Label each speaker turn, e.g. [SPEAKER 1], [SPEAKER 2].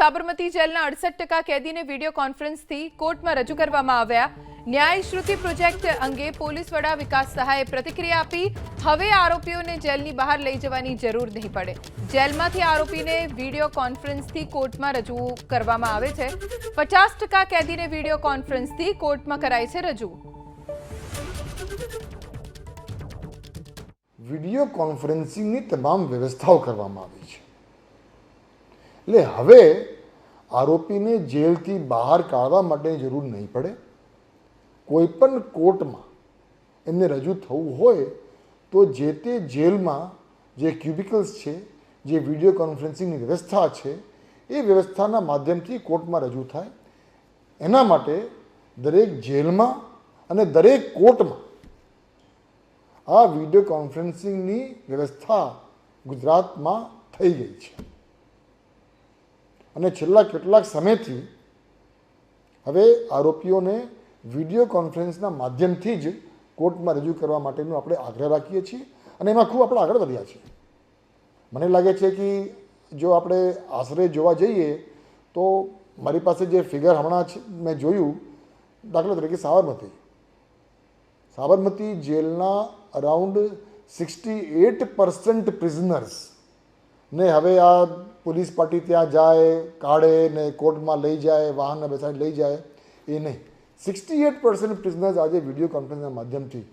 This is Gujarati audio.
[SPEAKER 1] સાબરમતી જેલના અડસઠ ટકા કેદીને વીડિયો કોન્ફરન્સથી કોર્ટમાં રજૂ કરવામાં આવ્યા. ન્યાય શ્રુતિ પ્રોજેક્ટ અંગે પોલીસ વડા વિકાસ સહાયે પ્રતિક્રિયા આપી. હવે આરોપીઓને જેલની બહાર લઈ જવાની જરૂર નહીં પડે. જેલમાંથી આરોપીને વીડિયો કોન્ફરન્સથી કોર્ટમાં રજૂ કરવામાં આવે છે. પચાસ ટકા કેદીને વીડિયો કોન્ફરન્સથી કોર્ટમાં કરાય છે રજૂ.
[SPEAKER 2] વીડિયો કોન્ફરન્સિંગની તમામ વ્યવસ્થાઓ કરવામાં આવી છે. એટલે હવે આરોપીને જેલથી બહાર કાઢવા માટેની જરૂર નહીં પડે. કોઈપણ કોર્ટમાં એમને રજૂ થવું હોય તો જે તે જેલમાં જે ક્યુબિકલ્સ છે, જે વીડિયો કોન્ફરન્સિંગની વ્યવસ્થા છે, એ વ્યવસ્થાના માધ્યમથી કોર્ટમાં રજૂ થાય. એના માટે દરેક જેલમાં અને દરેક કોર્ટમાં આ વીડિયો કોન્ફરન્સિંગની વ્યવસ્થા ગુજરાતમાં થઈ ગઈ છે. અને છેલ્લા કેટલાક સમયથી હવે આરોપીઓને વીડિયો કોન્ફરન્સના માધ્યમથી જ કોર્ટમાં રજૂ કરવા માટેનું આપણે આગ્રહ રાખીએ છીએ અને એમાં ખૂબ આપણે આગળ વધ્યા છીએ. મને લાગે છે કે જો આપણે આશરે જોવા જઈએ તો મારી પાસે જે ફિગર હમણાં મેં જોયું, દાખલા તરીકે સાબરમતી. સાબરમતી જેલના around sixty eight percent prisoners ને હવે આ પોલીસ પાર્ટી ત્યાં જાય, કાઢે ને કોર્ટમાં લઈ જાય, વાહનને બેસાડી લઈ જાય, એ નહીં. સિક્સટી એટ પર્સન્ટ પ્રિઝનર્સ આજે વીડિયો કોન્ફરન્સના માધ્યમથી